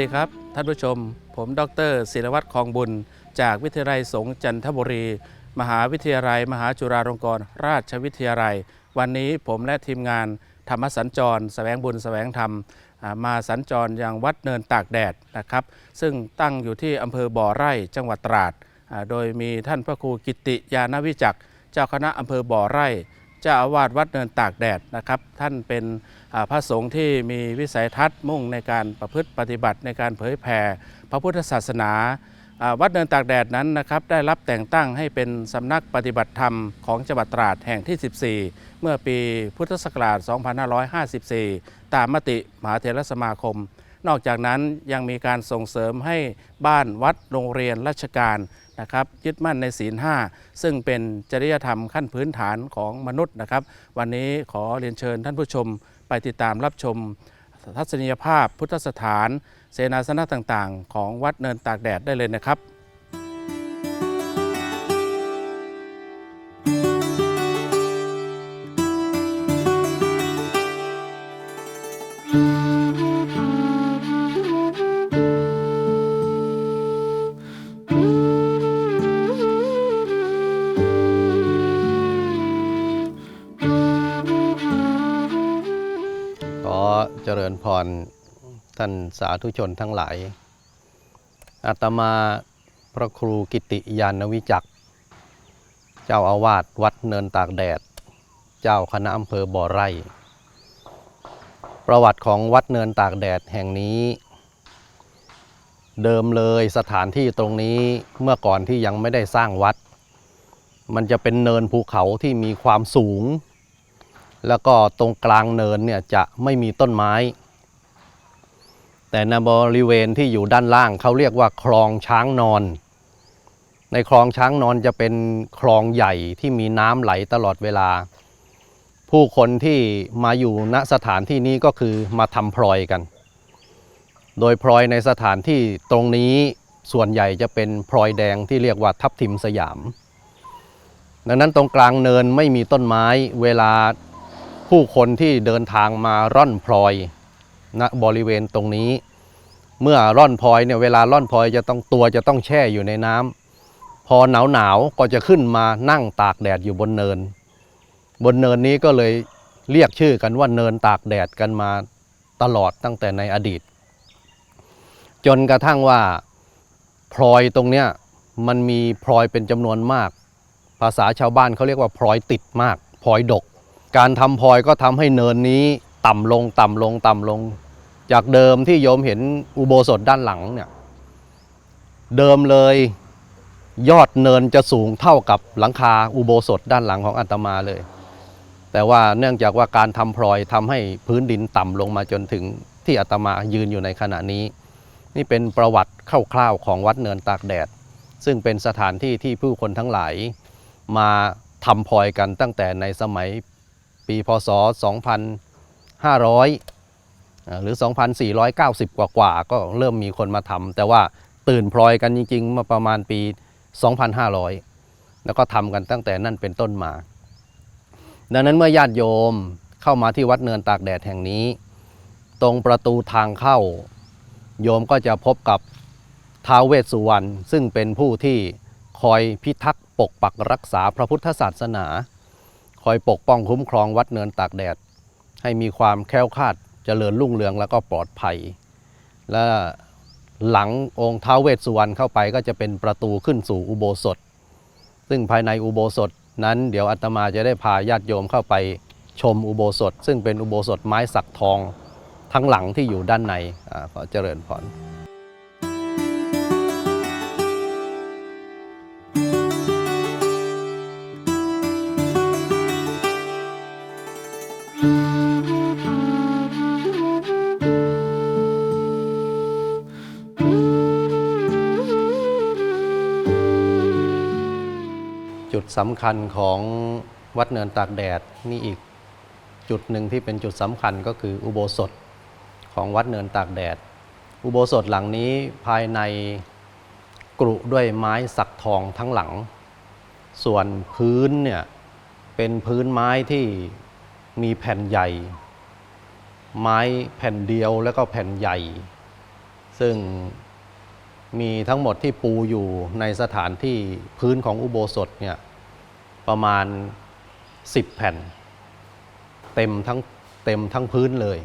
สดีครับ ท่านผู้ชม ผมดรศิรวัตรคองบุญ จากวิทยาลัยสงฆ์จันทบุรี มหาวิทยาลัย มหาจุฬาลงกรณราชวิทยาลัย วันนี้ผมและทีมงานธรรมสัญจรแสวงบุญแสวงธรรม มาสัญจรยังวัดเนินตากแดดนะครับ ซึ่งตั้งอยู่ที่อำเภอบ่อไร่จังหวัดตราด โดยมีท่านพระครูกิติยานวิจักเจ้าคณะอำเภอบ่อไร่ เจ้าอาวาสวัดเนินตากแดดนะครับ ท่านเป็น พระสงฆ์ที่มีวิสัยทัศน์มุ่งในการประพฤติปฏิบัติในการเผยแผ่พระพุทธศาสนา วัดเนินตากแดดนั้นนะครับได้รับแต่งตั้งให้เป็นสำนักปฏิบัติธรรมของจังหวัดตราดแห่งที่ 14 เมื่อปีพุทธศักราช 2554 ตามมติมหาเถรสมาคม นอกจากนั้นยังมีการส่งเสริมให้บ้านวัดโรงเรียนราชการนะครับยึดมั่นในศีลห้าซึ่งเป็นจริยธรรมขั้นพื้นฐานของมนุษย์นะครับ วันนี้ขอเรียนเชิญท่านผู้ชม ไปติดตามรับชมทัศนียภาพพุทธสถาน เสนาสนะต่างๆ ของวัดเนินตากแดดได้เลยนะครับ ท่านสาธุชนทั้งหลาย อาตมาพระครูกิติยานวิจักเจ้าอาวาสวัดเนินตากแดด เจ้าคณะอำเภอบ่อไร่ ประวัติของวัดเนินตากแดดแห่งนี้ เดิมเลยสถานที่ตรงนี้เมื่อก่อนที่ยังไม่ได้สร้างวัด มันจะเป็นเนินภูเขาที่มีความสูง แล้วก็ตรงกลางเนินเนี่ยจะไม่มีต้นไม้ แต่ในบริเวณที่อยู่ด้านล่างเขาเรียกว่าคลองช้างนอน ในคลองช้างนอนจะเป็นคลองใหญ่ที่มีน้ำไหลตลอดเวลา ผู้คนที่มาอยู่ณสถานที่นี้ก็คือมาทำพลอยกัน โดยพลอยในสถานที่ตรงนี้ส่วนใหญ่จะเป็นพลอยแดงที่เรียกว่าทับทิมสยาม ดังนั้นตรงกลางเนินไม่มีต้นไม้เวลาผู้คนที่เดินทางมาร่อนพลอย ณบริเวณตรงนี้ เมื่อร่อนพลอยเนี่ยเวลาร่อนพลอยจะต้องตัวจะต้องแช่อยู่ในน้ำพอหนาวหนาวๆก็จะขึ้นมานั่งตากแดดอยู่บนเนิน บนเนินนี้ก็เลยเรียกชื่อกันว่าเนินตากแดดกันมาตลอดตั้งแต่ในอดีต จนกระทั่งว่าพลอยตรงเนี้ยมันมีพลอยเป็นจำนวนมาก ภาษาชาวบ้านเขาเรียกว่าพลอยติดมากพลอยดก การทำพลอยก็ทำให้เนินนี้ ต่ำลงต่ำลงต่ำลง จากเดิมที่โยมเห็นอุโบสถด้านหลังเนี่ยเดิมเลยยอดเนินจะสูงเท่ากับหลังคาอุโบสถด้านหลังของอาตมาเลย แต่ว่าเนื่องจากว่าการทำพลอยทำให้พื้นดินต่ำลงมาจนถึงที่อาตมายืนอยู่ในขณะนี้ นี่เป็นประวัติคร่าวๆของวัดเนินตากแดด ซึ่งเป็นสถานที่ที่ผู้คนทั้งหลาย มาทำพลอยกันตั้งแต่ในสมัยปีพศ 2500าหรือ 2490 กว่ากว่าก็เริ่มมีคนมาทำแต่ว่าตื่นพลอยกันจริงๆ มาประมาณปี 2500 แล้วก็ทำกันตั้งแต่นั่นเป็นต้นมา ดังนั้นเมื่อญาติโยมเข้ามาที่วัดเนินตากแดดแห่งนี้ ตรงประตูทางเข้า โยมก็จะพบกับท้าวเวสสุวรรณซึ่งเป็นผู้ที่คอยพิทักษ์ปกปักรักษาพระพุทธศาสนา คอยปกป้องคุ้มครองวัดเนินตากแดด ให้มีความแคล้วคลาดเจริญรุ่งเรืองแล้วก็ปลอดภัย และหลังองค์ท้าวเวสสุวรรณเข้าไปก็จะเป็นประตูขึ้นสู่อุโบสถ ซึ่งภายในอุโบสถนั้นเดี๋ยวอาตมาจะได้พาญาติโยมเข้าไปชมอุโบสถ ซึ่งเป็นอุโบสถไม้สักทองทั้งหลังที่อยู่ด้านในอขอเจริญพร จุดสำคัญของวัดเนินตากแดดนี่อีกจุดหนึ่งที่เป็นจุดสำคัญก็คืออุโบสถของวัดเนินตากแดด อุโบสถหลังนี้ภายในกรุด้วยไม้สักทองทั้งหลัง ส่วนพื้นเนี่ยเป็นพื้นไม้ที่มีแผ่นใหญ่ ไม้แผ่นเดียวแล้วก็แผ่นใหญ่ ซึ่งมีทั้งหมดที่ปูอยู่ในสถานที่พื้นของอุโบสถเนี่ย ประมาณ 10 แผ่น เต็มทั้งเต็มทั้งพื้นเลย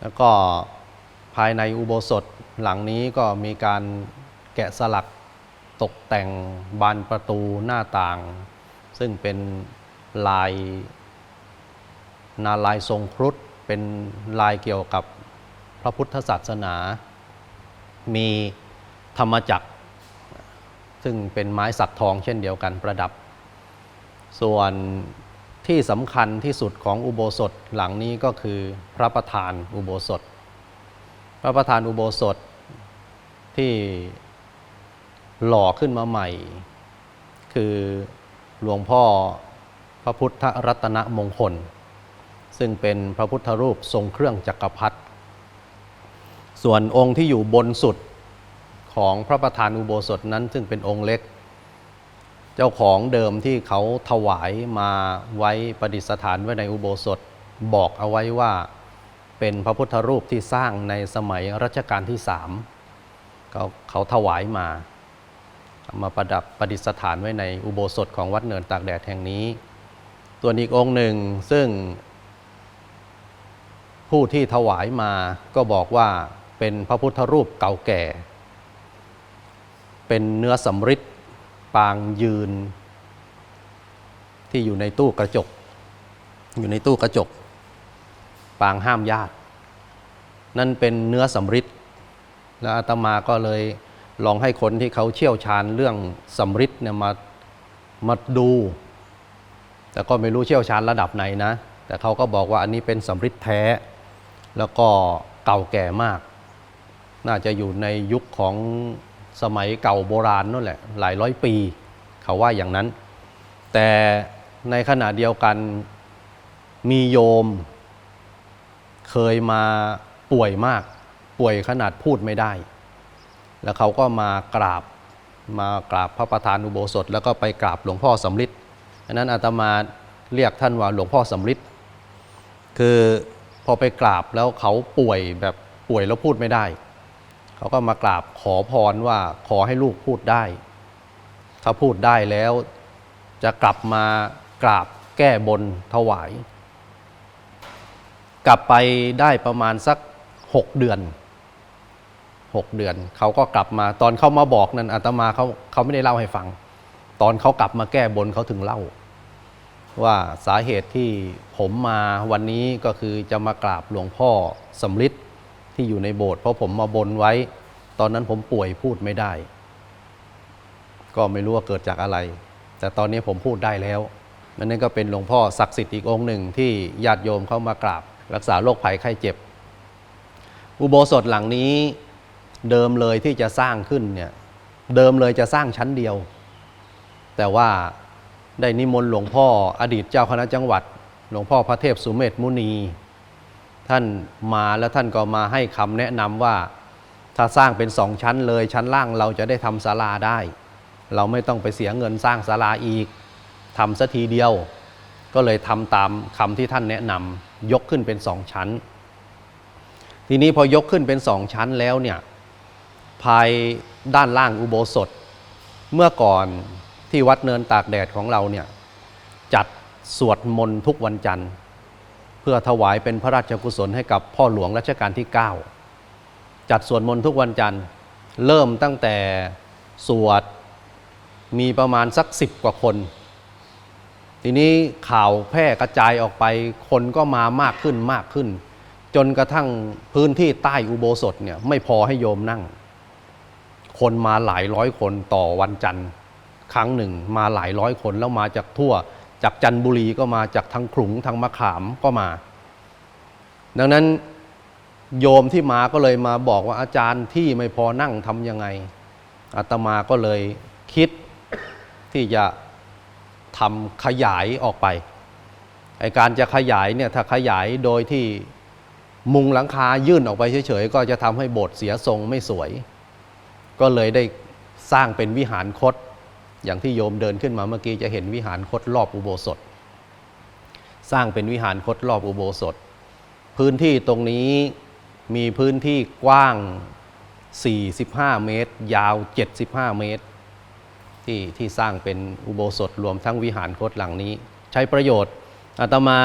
แล้วก็ภายในอุโบสถหลังนี้ก็มีการแกะสลักตกแต่งบานประตูหน้าต่าง ซึ่งเป็นลายนาลายทรงครุฑเป็นลายเกี่ยวกับพระพุทธศาสนา มีธรรมจักร ซึ่งเป็นไม้สักทองเช่นเดียวกันประดับ ส่วนที่สำคัญที่สุดของอุโบสถหลังนี้ก็คือพระประธานอุโบสถ พระประธานอุโบสถที่หล่อขึ้นมาใหม่ คือหลวงพ่อพระพุทธรัตนมงคล ซึ่งเป็นพระพุทธรูปทรงเครื่องจักรพรรดิส่วนองค์ที่อยู่บนสุดของพระประธานอุโบสถนั้น ซึ่งเป็นองค์เล็ก เจ้าของเดิมที่เขาถวายมาไว้ประดิษฐานไว้ในอุโบสถบอกเอาไว้ว่าเป็นพระพุทธรูปที่สร้างในสมัยรัชกาลที่สามเขาเขาถวายมามาประดับประดิษฐานไว้ในอุโบสถของวัดเนินตากแดดแห่งนี้ ส่วนอีกองค์หนึ่งซึ่ง ผู้ที่ถวายมาก็บอกว่าเป็นพระพุทธรูปเก่าแก่ เป็นเนื้อสำริด ปางยืน ที่อยู่ในตู้กระจก อยู่ในตู้กระจก ปางห้ามญาติ นั่นเป็นเนื้อสำริดแล้วอาตมาก็เลยลองให้คนที่เขาเชี่ยวชาญเรื่องสำริดเนี่ยมามาดู แต่ก็ไม่รู้เชี่ยวชาญระดับไหนนะ แต่เขาก็บอกว่าอันนี้เป็นสำริดแท้ แล้วก็เก่าแก่มาก น่าจะอยู่ในยุคของ สมัยเก่าโบราณนั่นแหละหลายร้อยปี เขาว่าอย่างนั้น แต่ในขณะเดียวกันมีโยม เคยมาป่วยมาก ป่วยขนาดพูดไม่ได้ แล้วเขาก็มากราบมากราบพระประธานอุโบสถ แล้วก็ไปกราบหลวงพ่อสำริดอันนั้นอาตมาเรียกท่านว่าหลวงพ่อสำริดคือพอไปกราบแล้วเขาป่วยแบบป่วยแล้วพูดไม่ได้ เขาก็มากราบขอพรว่าขอให้ลูกพูดได้ ถ้าพูดได้แล้ว จะกลับมากราบแก้บนถวาย กลับไปได้ประมาณสักหกเดือนหกเดือน เขาก็กลับมาตอนเขามาบอกนั้นอาตมาเขาเขาไม่ได้เล่าให้ฟัง ตอนเขากลับมาแก้บนเขาถึงเล่า ว่าสาเหตุที่ผมมาวันนี้ก็คือจะมากราบหลวงพ่อสำริด ที่อยู่ในโบสถ์เพราะผมมาบนไว้ ตอนนั้นผมป่วยพูดไม่ได้ ก็ไม่รู้ว่าเกิดจากอะไร แต่ตอนนี้ผมพูดได้แล้วนั่นก็เป็นหลวงพ่อศักดิ์สิทธิ์อีกองค์หนึ่งที่ญาติโยมเข้ามากราบ รักษาโรคภัยไข้เจ็บ อุโบสถหลังนี้เดิมเลยที่จะสร้างขึ้นเนี่ยเดิมเลยจะสร้างชั้นเดียว แต่ว่าได้นิมนต์หลวงพ่ออดีตเจ้าคณะจังหวัด หลวงพ่อพระเทพสุเมธมุนี ท่านมาแล้วท่านก็มาให้คำแนะนำว่า ถ้าสร้างเป็นสองชั้นเลยชั้นล่างเราจะได้ทำศาลาได้ เราไม่ต้องไปเสียเงินสร้างศาลาอีกทำสัทีเดียว ก็เลยทำตามคำที่ท่านแนะนำยกขึ้นเป็นสองชั้น ทีนี้พอยกขึ้นเป็นสองชั้นแล้วเนี่ยภายด้านล่างอุโบสถ เมื่อก่อนที่วัดเนินตากแดดของเราเนี่ยจัดสวดมนต์ทุกวันจันทร์ เพื่อถวายเป็นพระราชกุศลให้กับพ่อหลวงรัชกาลที่ 9 จัดสวดมนต์ทุกวันจันทร์ เริ่มตั้งแต่สวดมีประมาณสักสิบกว่าคน ทีนี้ข่าวแพร่กระจายออกไปคนก็มามากขึ้นมากขึ้น จนกระทั่งพื้นที่ใต้อุโบสถเนี่ยไม่พอให้โยมนั่ง คนมาหลายร้อยคนต่อวันจันทร์ ครั้งหนึ่งมาหลายร้อยคนแล้วมาจากทั่ว จากจันทบุรีก็มาจากทางขลุงทางมะขามก็มา ดังนั้นโยมที่มาก็เลยมาบอกว่าอาจารย์ที่ไม่พอนั่งทำยังไงอาตมาก็เลยคิดที่จะทำขยายออกไปไอการจะขยายเนี่ยถ้าขยายโดยที่มุงหลังคายื่นออกไปเฉยๆ ก็จะทำให้โบสถ์เสียทรงไม่สวย ก็เลยได้สร้างเป็นวิหารคต อย่างที่โยมเดินขึ้นมาเมื่อกี้จะเห็นวิหารคตรอบอุโบสถ สร้างเป็นวิหารคตรอบอุโบสถ พื้นที่ตรงนี้มีพื้นที่กว้าง 45 เมตร ยาว 75 เมตร ที่ที่สร้างเป็นอุโบสถรวมทั้งวิหารโคตรหลังนี้ ใช้ประโยชน์อาตมา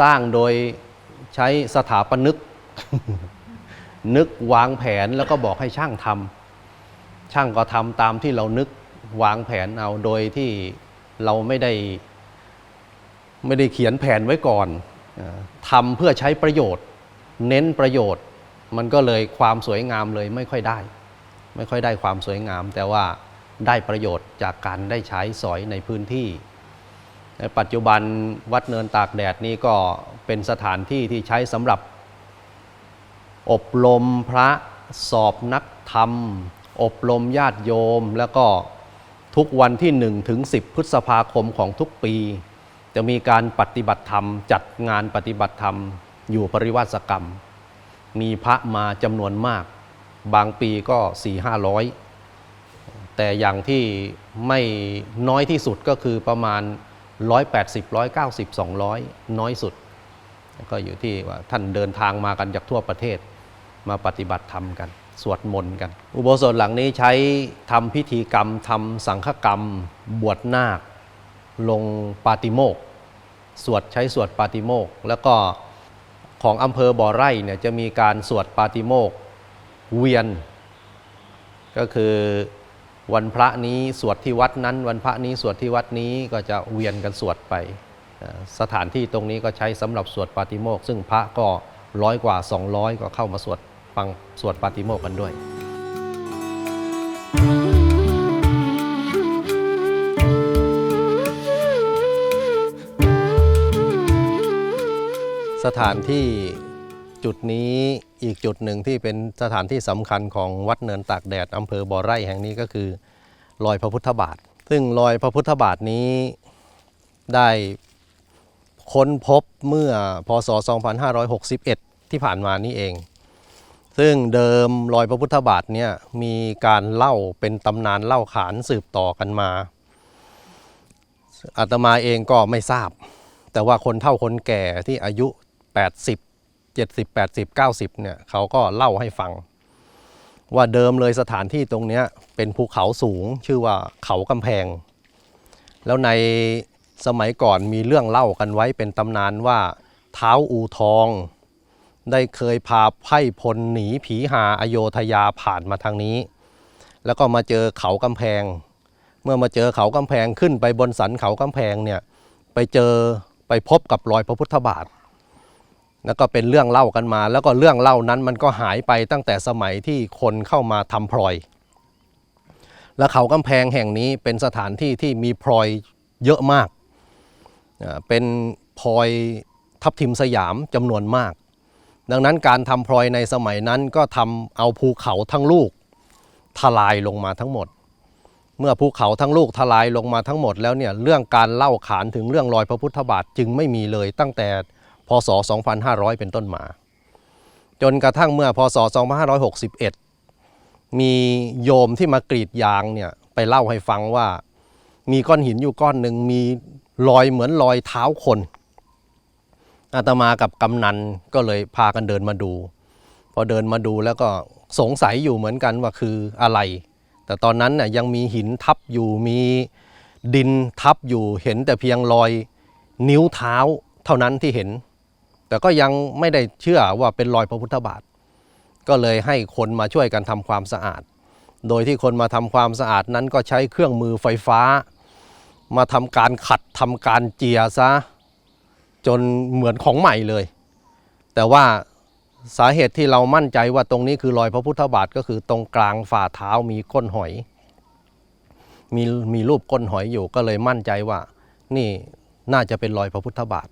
สร้างโดยใช้สถาปนึก นึกวางแผนแล้วก็บอกให้ช่างทำช่างก็ทำตามที่เรานึก วางแผนเอาโดยที่เราไม่ได้ไม่ได้เขียนแผนไว้ก่อนทำเพื่อใช้ประโยชน์ เน้นประโยชน์ มันก็เลยความสวยงามเลยไม่ค่อยได้ ไม่ค่อยได้ความสวยงาม แต่ว่าได้ประโยชน์จากการได้ใช้สอยในพื้นที่ ในปัจจุบันวัดเนินตากแดดนี้ก็เป็นสถานที่ที่ใช้สำหรับ อบรมพระสอบนักธรรม อบรมญาติโยมแล้วก็ ทุกวันที่ 1 ถึง 10 พฤษภาคมของทุกปี จะมีการปฏิบัติธรรม จัดงานปฏิบัติธรรม อยู่ปริวาสกรรม มีพระมาจำนวนมาก บางปีก็4 5 0 0แต่อย่างที่ไม่น้อยที่สุดก็คือประมาณ 180 190 200 น้อยสุด ก็อยู่ที่ว่าท่านเดินทางมากันจากทั่วประเทศมาปฏิบัติธรรมกัน สวดมนต์กัน อุโบสถหลังนี้ใช้ทำพิธีกรรมทำสังฆกรรม บวชนาค ลงปาติโมกสวดใช้สวดปาติโมกแล้วก็ของอำเภอบ่อไร่เนี่ยจะมีการสวดปาติโมกเวียน ก็คือวันพระนี้สวดที่วัดนั้น วันพระนี้สวดที่วัดนี้ก็จะเวียนกันสวดไป สถานที่ตรงนี้ก็ใช้สำหรับสวดปาติโมกซึ่งพระก็ร้อยกว่า 200 ก็เข้ามาสวด ฟังสวดปาติโมกข์กันด้วยสถานที่จุดนี้อีกจุดหนึ่งที่เป็นสถานที่สำคัญของวัดเนินตากแดดอำเภอบ่อไร่แห่งนี้ก็คือรอยพระพุทธบาท ซึ่งรอยพระพุทธบาทนี้ได้ค้นพบเมื่อพศ 2561 ที่ผ่านมานี้เอง ซึ่งเดิมรอยพระพุทธบาทเนี่ยมีการเล่าเป็นตำนานเล่าขานสืบต่อกันมาอาตมาเองก็ไม่ทราบ แต่ว่าคนเฒ่าคนแก่ที่อายุ 80 70 80 90เนี่ยเขาก็เล่าให้ฟัง ว่าเดิมเลยสถานที่ตรงนี้เป็นภูเขาสูงชื่อว่าเขากำแพง แล้วในสมัยก่อนมีเรื่องเล่ากันไว้เป็นตำนานว่าเท้าอูทอง ได้เคยพาไพ่พลหนีผีหาอโยธยาผ่านมาทางนี้ แล้วก็มาเจอเขากำแพง เมื่อมาเจอเขากำแพงขึ้นไปบนสันเขากำแพงเนี่ยไปเจอไปพบกับรอยพระพุทธบาท แล้วก็เป็นเรื่องเล่ากันมา แล้วก็เรื่องเล่านั้นมันก็หายไปตั้งแต่สมัยที่คนเข้ามาทำพลอย และเขากำแพงแห่งนี้เป็นสถานที่ที่มีพลอยเยอะมาก เป็นพลอยทับทิมสยามจำนวนมาก ดังนั้นการทำพลอยในสมัยนั้นก็ทำเอาภูเขาทั้งลูกทลายลงมาทั้งหมด เมื่อภูเขาทั้งลูกทลายลงมาทั้งหมดแล้วเนี่ยเรื่องการเล่าขานถึงเรื่องรอยพระพุทธบาทจึงไม่มีเลยตั้งแต่พศ 2500 เป็นต้นมา จนกระทั่งเมื่อพศ 2561 มีโยมที่มากรีดยางเนี่ยไปเล่าให้ฟังว่า มีก้อนหินอยู่ก้อนหนึ่งมีรอยเหมือนรอยเท้าคน อาตมากับกำนันก็เลยพากันเดินมาดู พอเดินมาดูแล้วก็สงสัยอยู่เหมือนกันว่าคืออะไร แต่ตอนนั้นน่ยยังมีหินทับอยู่มีดินทับอยู่เห็นแต่เพียงรอยนิ้วเท้าเท่านั้นที่เห็น แต่ก็ยังไม่ได้เชื่อว่าเป็นรอยพระพุทธบาท ก็เลยให้คนมาช่วยกันทำความสะอาด โดยที่คนมาทำความสะอาดนั้นก็ใช้เครื่องมือไฟฟ้า มาทำการขัดทำการเจียซะ จนเหมือนของใหม่เลย แต่ว่าสาเหตุที่เรามั่นใจว่าตรงนี้คือรอยพระพุทธบาทก็คือตรงกลางฝ่าเท้ามีก้นหอย มีมีรูปก้นหอยอยู่ก็เลยมั่นใจว่า นี่น่าจะเป็นรอยพระพุทธบาท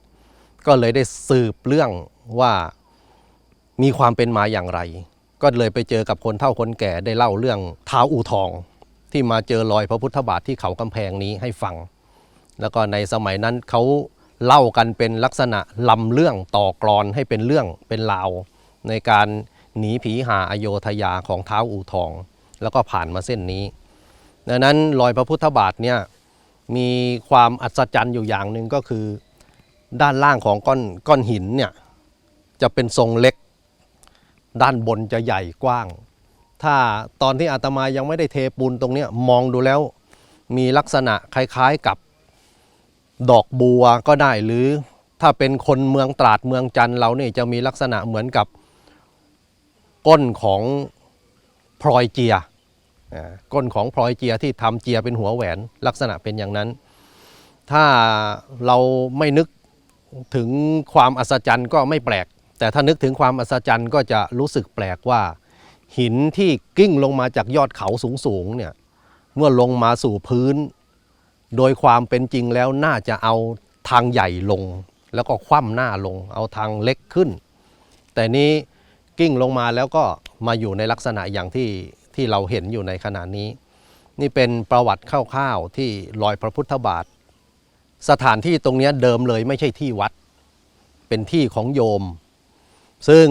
ก็เลยได้สืบเรื่องว่ามีความเป็นมาอย่างไร ก็เลยไปเจอกับคนเฒ่าคนแก่ได้เล่าเรื่องเท้าอูทอง ที่มาเจอรอยพระพุทธบาทที่เขากำแพงนี้ให้ฟัง แล้วก็ในสมัยนั้นเขา เล่ากันเป็นลักษณะลำเรื่องต่อกรอนให้เป็นเรื่องเป็นราว ในการหนีผีหาอโยธยาของเท้าอู่ทอง แล้วก็ผ่านมาเส้นนี้ ดังนั้นรอยพระพุทธบาทเนี่ยมีความอัศจรรย์อยู่อย่างหนึ่งก็คือ ด้านล่างของก้อนก้อนหินเนี่ยจะเป็นทรงเล็ก ด้านบนจะใหญ่กว้างถถ้าตอนที่อาตมายังไม่ได้เทปูนตรงเนี้ยมองดูแล้วมีลักษณะคล้ายๆกับ ดอกบัวก็ได้หรือถ้าเป็นคนเมืองตราดเมืองจันทร์เราเนี่ยจะมีลักษณะเหมือนกับก้นของพลอยเจียก้นของพลอยเจียที่ทำเจียเป็นหัวแหวนลักษณะเป็นอย่างนั้น ถ้าเราไม่นึกถึงความอัศจรรย์ก็ไม่แปลก แต่ถ้านึกถึงความอัศจรรย์ก็จะรู้สึกแปลกว่า หินที่กิ้งลงมาจากยอดเขาสูงๆเนี่ยเมื่อลงมาสู่พื้น โดยความเป็นจริงแล้วน่าจะเอาทางใหญ่ลง แล้วก็คว่ำหน้าลง เอาทางเล็กขึ้น แต่นี้กิ้งลงมาแล้วก็มาอยู่ในลักษณะอย่างที่ที่เราเห็นอยู่ในขณะนี้ นี่เป็นประวัติคร่าวๆที่รอยพระพุทธบาท สถานที่ตรงนี้เดิมเลยไม่ใช่ที่วัด เป็นที่ของโยม ซึ่ง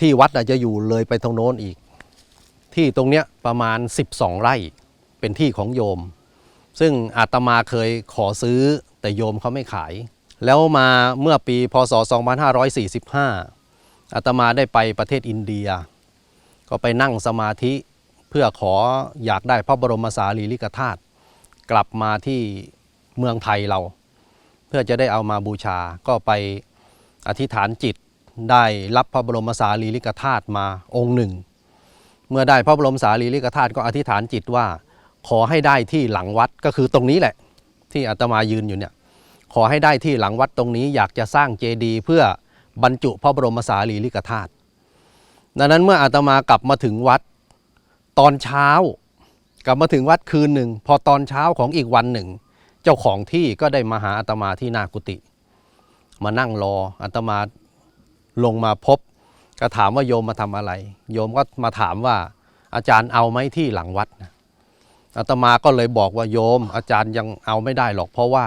ที่วัดอาจจะอยู่เลยไปตรงโน้นอีก ที่ตรงนี้ประมาณ 12 ไร่เป็นที่ของโยม ซึ่งอาตมาเคยขอซื้อแต่โยมเขาไม่ขาย แล้วมาเมื่อปีพศ 2545 อาตมาได้ไปประเทศอินเดีย ก็ไปนั่งสมาธิเพื่อขออยากได้พระบรมสารีริกธาตุกลับมาที่เมืองไทยเรา เพื่อจะได้เอามาบูชาก็ไปอธิษฐานจิตได้รับพระบรมสารีริกธาตุมาองค์หนึ่ง เมื่อได้พระบรมสารีริกธาตุก็อธิษฐานจิตว่า ขอให้ได้ที่หลังวัดก็คือตรงนี้แหละ ที่อาตมายืนอยู่เนี่ยขอให้ได้ที่หลังวัดตรงนี้อยากจะสร้างเจดีย์เพื่อบรรจุพระบรมสารีริกธาตุดังนั้นเมื่ออาตมากลับมาถึงวัดตอนเช้า กลับมาถึงวัดคืนหนึ่ง พอตอนเช้าของอีกวันหนึ่ง เจ้าของที่ก็ได้มาหาอาตมาที่หนากุฏิมานั่งรออาตมาลงมาพบ ก็ถามว่าโยมมาทำอะไร โยมก็มาถามว่าอาจารย์เอาไหมที่หลังวัดนะ อาตมาก็เลยบอกว่าโยม อาจารย์ยังเอาไม่ได้หรอก เพราะว่า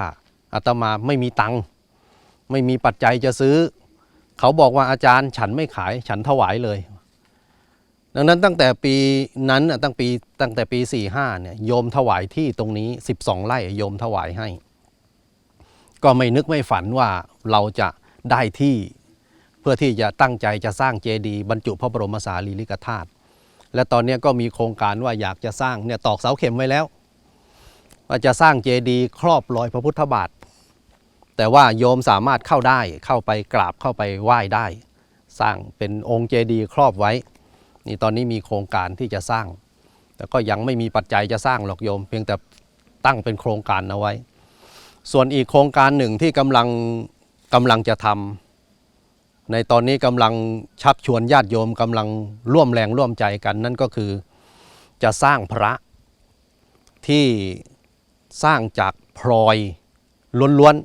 อาตมาไม่มีตังค์ไม่มีปัจจัยจะซื้อ เขาบอกว่าอาจารย์ฉันไม่ขายฉันถวายเลย ดังนั้นตั้งแต่ปีนั้นตั้งปีตั้งแต่ปี45เนี่ยโยมถวายที่ตรงนี้ 12ไร่โยมถวายให้ ก็ไม่นึกไม่ฝันว่าเราจะได้ที่ เพื่อที่จะตั้งใจจะสร้างเจดีย์บรรจุพระบรมสารีริกธาตุ และตอนนี้ก็มีโครงการว่าอยากจะสร้างเนี่ยตอกเสาเข็มไว้แล้วว่าจะสร้างเจดีย์ครอบรอยพระพุทธบาท แต่ว่าโยมสามารถเข้าได้เข้าไปกราบเข้าไปไหว้ได้ สร้างเป็นองค์เจดีย์ครอบไว้ นี่ตอนนี้มีโครงการที่จะสร้าง แต่ก็ยังไม่มีปัจจัยจะสร้างหรอกโยม เพียงแต่ตั้งเป็นโครงการเอาไว้ ส่วนอีกโครงการหนึ่งที่กำลังกำลังจะทำ ในตอนนี้กำลังชักชวนญาติโยมกำลังร่วมแรงร่วมใจกัน นั่นก็คือจะสร้างพระที่สร้างจากพลอยล้วน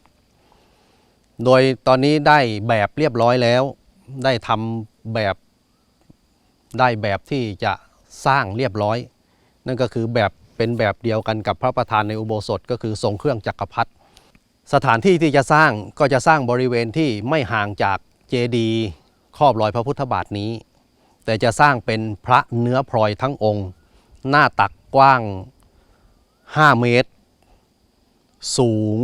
ๆ โดยตอนนี้ได้แบบเรียบร้อยแล้ว ได้ทำแบบได้แบบที่จะสร้างเรียบร้อย นั่นก็คือแบบเป็นแบบเดียวกันกับพระประธานในอุโบสถก็คือทรงเครื่องจักรพรรดิสถานที่ที่จะสร้างก็จะสร้างบริเวณที่ไม่ห่างจาก เจดีย์ครอบรอยพระพุทธบาทนี้ แต่จะสร้างเป็นพระเนื้อพลอยทั้งองค์ หน้าตักกว้าง 5 เมตร สูง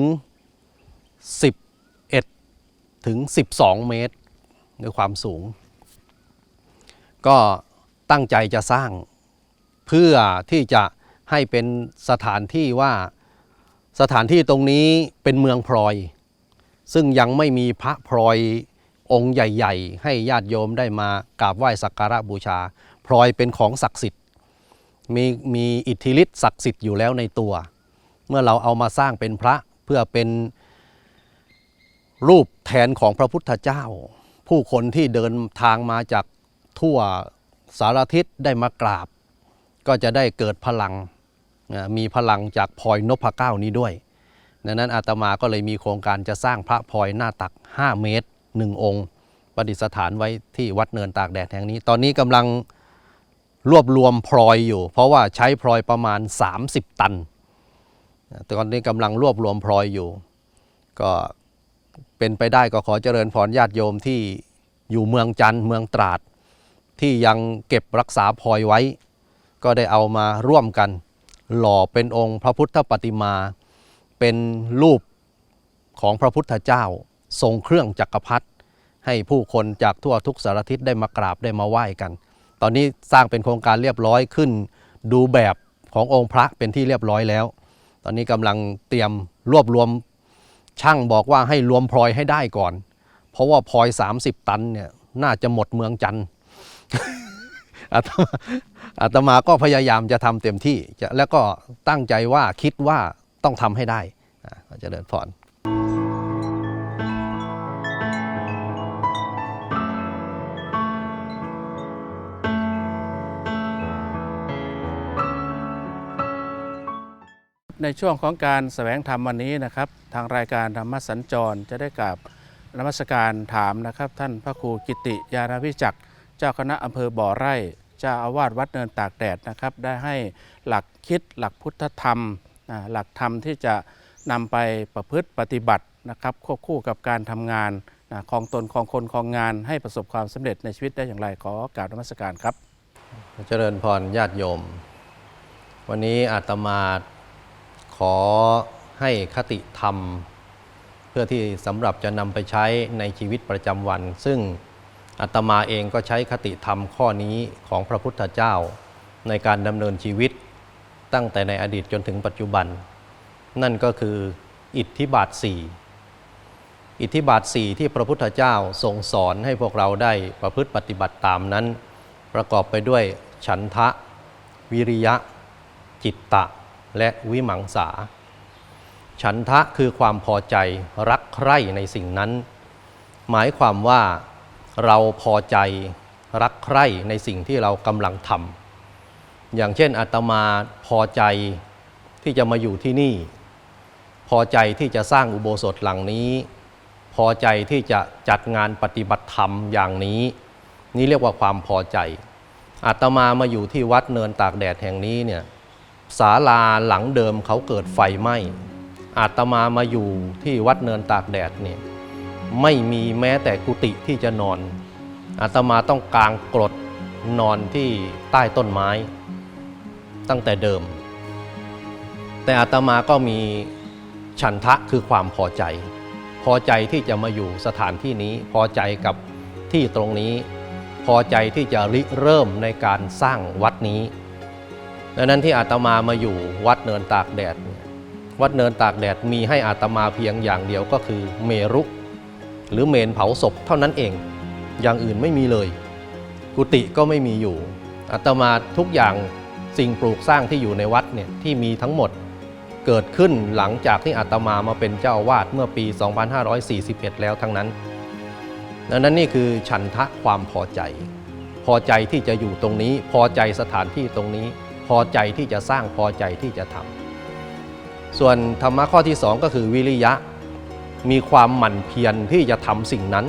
11 ถึง 12 เมตรในความสูง ก็ตั้งใจจะสร้างเพื่อที่จะให้เป็นสถานที่ว่าสถานที่ตรงนี้เป็นเมืองพลอย ซึ่งยังไม่มีพระพลอย องค์ใหญ่ ๆ ให้ญาติโยมได้มากราบไหว้สักการะบูชา พลอยเป็นของศักดิ์สิทธิ์มีมีอิทธิฤทธิ์ศักดิ์สิทธิ์อยู่แล้วในตัว เมื่อเราเอามาสร้างเป็นพระเพื่อเป็นรูปแทนของพระพุทธเจ้า ผู้คนที่เดินทางมาจากทั่วสารทิศได้มากราบ ก็จะได้เกิดพลังมีพลังจากพลอยนพเก้านี้ด้วยดังนั้นอาตมาก็เลยมีโครงการจะสร้างพระพลอยหน้าตัก 5 เมตร 1องค์ ประดิษฐานไว้ที่วัดเนินตากแดดแห่งนี้ ตอนนี้กำลังรวบรวมพลอยอยู่ เพราะว่าใช้พลอยประมาณ 30 ตันตอนนี้กำลังรวบรวมพลอยอยู่ ก็เป็นไปได้ก็ขอเจริญพรญาติโยมที่อยู่เมืองจันทร์เมืองตราด ที่ยังเก็บรักษาพลอยไว้ ก็ได้เอามาร่วมกัน หล่อเป็นองค์พระพุทธปฏิมา เป็นรูปของพระพุทธเจ้า ทรงเครื่องจักรพรรดิให้ผู้คนจากทั่วทุกสารทิศได้มากราบได้มาไหว้กัน ตอนนี้สร้างเป็นโครงการเรียบร้อยขึ้น ดูแบบขององค์พระเป็นที่เรียบร้อยแล้ว ตอนนี้กำลังเตรียมรวบรวมช่างบอกว่าให้รวมพลอยให้ได้ก่อน เพราะว่าพลอย 30 ตันเนี่ยน่าจะหมดเมืองจันทร์อาตมาก็พยายามจะทำเต็มที่ แล้วก็ตั้งใจว่าคิดว่าต้องทำให้ได้อ่าขอเจริญพร ในช่วงของการแสวงธรรมวันนี้นะครับ ทางรายการธรรมสัญจรจะได้กับนมัสการถามนะครับ ท่านพระครูกิติยานวิจักเจ้าคณะอำเภอบ่อไร่เจ้าอาวาสวัดเนินตากแดดนะครับ ได้ให้หลักคิดหลักพุทธธรรมหลักธรรมที่จะนำไปประพฤติปฏิบัตินะครับ ควบคู่กับการทำงานของตนของคนของงานให้ประสบความสำเร็จในชีวิตได้อย่างไรขอกราบนมัสการครับเจริญพรญาติโยม วันนี้อาตมา ขอให้คติธรรม เพื่อที่สำหรับจะนำไปใช้ในชีวิตประจำวัน ซึ่งอาตมาเองก็ใช้คติธรรมข้อนี้ของพระพุทธเจ้า ในการดำเนินชีวิตตั้งแต่ในอดีตจนถึงปัจจุบัน นั่นก็คืออิทธิบาทสี่อิทธิบาทสี่ที่พระพุทธเจ้าทรงสอนให้พวกเราได้ประพฤติปฏิบัติตามนั้น ประกอบไปด้วยฉันทะ วิริยะ จิตตะ และวิมังสา ฉันทะคือความพอใจรักใคร่ในสิ่งนั้น หมายความว่าเราพอใจรักใคร่ในสิ่งที่เรากำลังทำอย่างเช่นอาตมาพอใจที่จะมาอยู่ที่นี่ พอใจที่จะสร้างอุโบสถหลังนี้ พอใจที่จะจัดงานปฏิบัติธรรมอย่างนี้ นี่เรียกว่าความพอใจอาตมามาอยู่ที่วัดเนินตากแดดแห่งนี้เนี่ย ศาลาหลังเดิมเขาเกิดไฟไหม้อาตมามาอยู่ที่วัดเนินตากแดดเนี่ยไม่มีแม้แต่กุฏิที่จะนอน อาตมาต้องกางกรดนอนที่ใต้ต้นไม้ ตั้งแต่เดิม แต่อาตมาก็มีฉันทะคือความพอใจ พอใจที่จะมาอยู่สถานที่นี้ พอใจกับที่ตรงนี้ พอใจที่จะริเริ่มในการสร้างวัดนี้ ดังนั้นที่อาตมามาอยู่วัดเนินตากแดด วัดเนินตากแดดมีให้อาตมาเพียงอย่างเดียวก็คือเมรุหรือเมนเผาศพเท่านั้นเอง อย่างอื่นไม่มีเลย กุฏิก็ไม่มีอยู่อาตมาทุกอย่างสิ่งปลูกสร้างที่อยู่ในวัดเนี่ยที่มีทั้งหมดเกิดขึ้นหลังจากที่อาตมามาเป็นเจ้าอาวาสเมื่อปี 2541 แล้วทั้งนั้นดังนั้นนี่คือฉันทะความพอใจ พอใจที่จะอยู่ตรงนี้ พอใจสถานที่ตรงนี้ พอใจที่จะสร้างพอใจที่จะทำส่วนธรรมะข้อที่สองก็คือวิริยะ มีความหมั่นเพียรที่จะทำสิ่งนั้น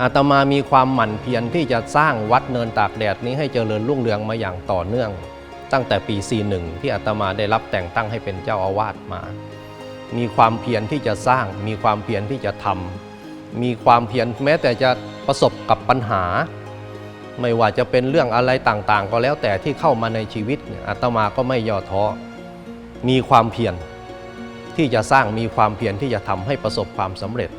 อาตมามีความหมั่นเพียรที่จะสร้างวัดเนินตากแดดนี้ให้เจริญรุ่งเรืองมาอย่างต่อเนื่อง ตั้งแต่ปี 41 ที่อาตมาได้รับแต่งตั้งให้เป็นเจ้าอาวาสมา มีความเพียรที่จะสร้าง มีความเพียรที่จะทำมีความเพียรแม้แต่จะประสบกับปัญหา ไม่ว่าจะเป็นเรื่องอะไรต่างๆ ก็แล้วแต่ที่เข้ามาในชีวิตเนี่ยอาตมาก็ไม่ย่อท้อมีความเพียรที่จะสร้างมีความเพียรที่จะทำให้ประสบความสำเร็จ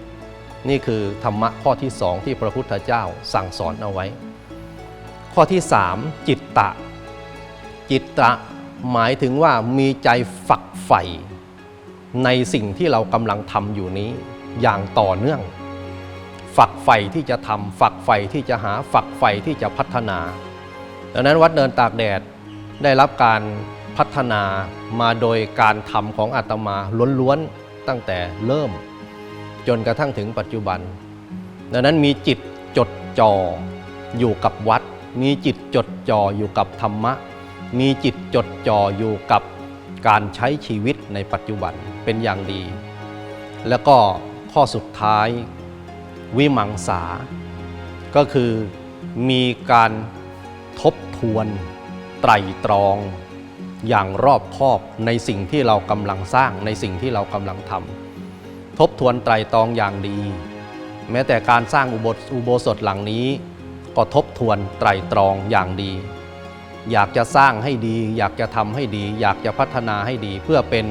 นี่คือธรรมะข้อที่สองที่พระพุทธเจ้าสั่งสอนเอาไว้ ข้อที่สามจิตตะ จิตตะหมายถึงว่ามีใจฝักใฝ่ในสิ่งที่เรากำลังทำอยู่นี้อย่างต่อเนื่อง ฝักใฝ่ที่จะทำฝักใฝ่ที่จะหาฝักใฝ่ที่จะพัฒนา ดังนั้นวัดเนินตากแดดได้รับการพัฒนามาโดยการทำของอาตมาล้วนๆตั้งแต่เริ่ม จนกระทั่งถึงปัจจุบัน ดังนั้นมีจิตจดจ่ออยู่กับวัด มีจิตจดจ่ออยู่กับธรรมะ มีจิตจดจ่ออยู่กับการใช้ชีวิตในปัจจุบันเป็นอย่างดี แล้วก็ข้อสุดท้าย วิมังสา ก็คือมีการทบทวนไตรตรองอย่างรอบคอบในสิ่งที่เรากำลังสร้างในสิ่งที่เรากำลังทำทบทวนไตรตรองอย่างดี แม้แต่การสร้างอุโบสอุโบสถหลังนี้ ก็ทบทวนไตรตรองอย่างดี อยากจะสร้างให้ดี อยากจะทำให้ดี อยากจะพัฒนาให้ดี เพื่อเป็น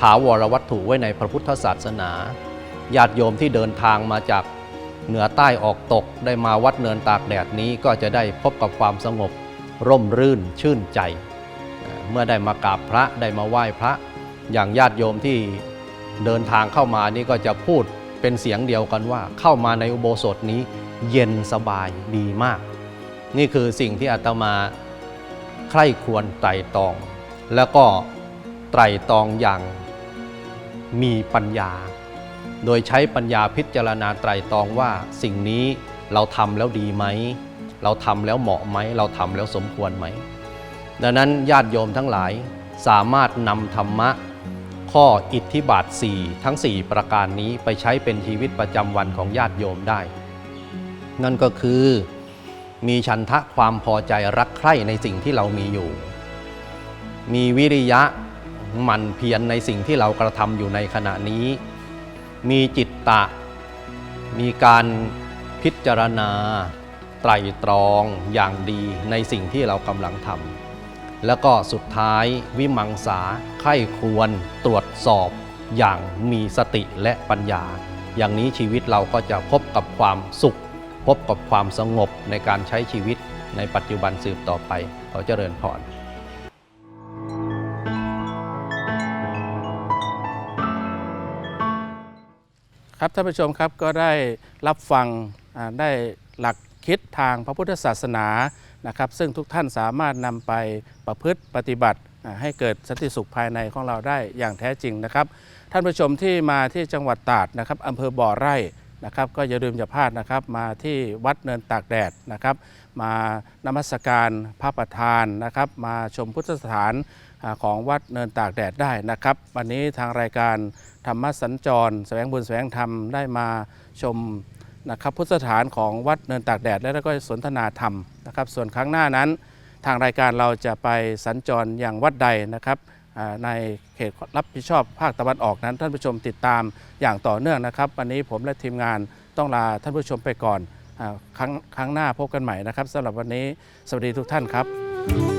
ถาวรวัตถุไว้ในพระพุทธศาสนาญาติโยมที่เดินทางมาจาก เหนือใต้ออกตกได้มาวัดเนินตากแดดนี้ก็จะได้พบกับความสงบ ร่มรื่นชื่นใจ เมื่อได้มากราบพระได้มาไหว้พระ อย่างญาติโยมที่เดินทางเข้ามานี่ก็จะพูดเป็นเสียงเดียวกันว่า เข้ามาในอุโบสถนี้เย็นสบายดีมาก นี่คือสิ่งที่อาตมาใคร่ควรไตรตรอง แล้วก็ไตรตรองอย่างมีปัญญา โดยใช้ปัญญาพิจารณาไตรตรองว่าสิ่งนี้เราทำแล้วดีไหม เราทำแล้วเหมาะไหม เราทำแล้วสมควรไหม ดังนั้นญาติโยมทั้งหลายสามารถนำธรรมะ ข้ออิทธิบาท 4 ทั้ง 4 ประการนี้ไปใช้เป็นชีวิตประจำวันของญาติโยมได้ นั่นก็คือมีฉันทะความพอใจรักใคร่ในสิ่งที่เรามีอยู่ มีวิริยะหมั่นเพียรในสิ่งที่เรากระทำอยู่ในขณะนี้ มีจิตตะ มีการพิจารณา ไตรตรองอย่างดีในสิ่งที่เรากำลังทำแล้วก็สุดท้ายวิมังสาไข้ควรตรวจสอบอย่างมีสติและปัญญา อย่างนี้ชีวิตเราก็จะพบกับความสุข พบกับความสงบในการใช้ชีวิตในปัจจุบันสืบต่อไปขอเจริญพร ครับท่านผู้ชมครับก็ได้รับฟังได้หลักคิดทางพระพุทธศาสนานะครับ ซึ่งทุกท่านสามารถนำไปประพฤติปฏิบัติให้เกิดสันติสุขภายในของเราได้อย่างแท้จริงนะครับ ท่านผู้ชมที่มาที่จังหวัดตราดนะครับอำเภอบ่อไร่นะครับ ก็อย่าลืมอย่าพลาดนะครับ มาที่วัดเนินตากแดดนะครับ มานมัสการพระประธานนะครับ มาชมพุทธสถานของวัดเนินตากแดดได้นะครับ วันนี้ทางรายการ ธรรมสัญจร แสวงบุญแสวงธรรมได้มาชมนะครับพุทธสถานของวัดเนินตากแดดและแล้วก็สนทนาธรรมนะครับ ส่วนครั้งหน้านั้น ทางรายการเราจะไปสัญจรอย่างวัดใดนะครับในเขตรับผิดชอบภาคตะวันออกนั้น ท่านผู้ชมติดตามอย่างต่อเนื่องนะครับ วันนี้ผมและทีมงานต้องลาท่านผู้ชมไปก่อนครั้งครั้งหน้าพบกันใหม่นะครับสำหรับวันนี้สวัสดีทุกท่านครับ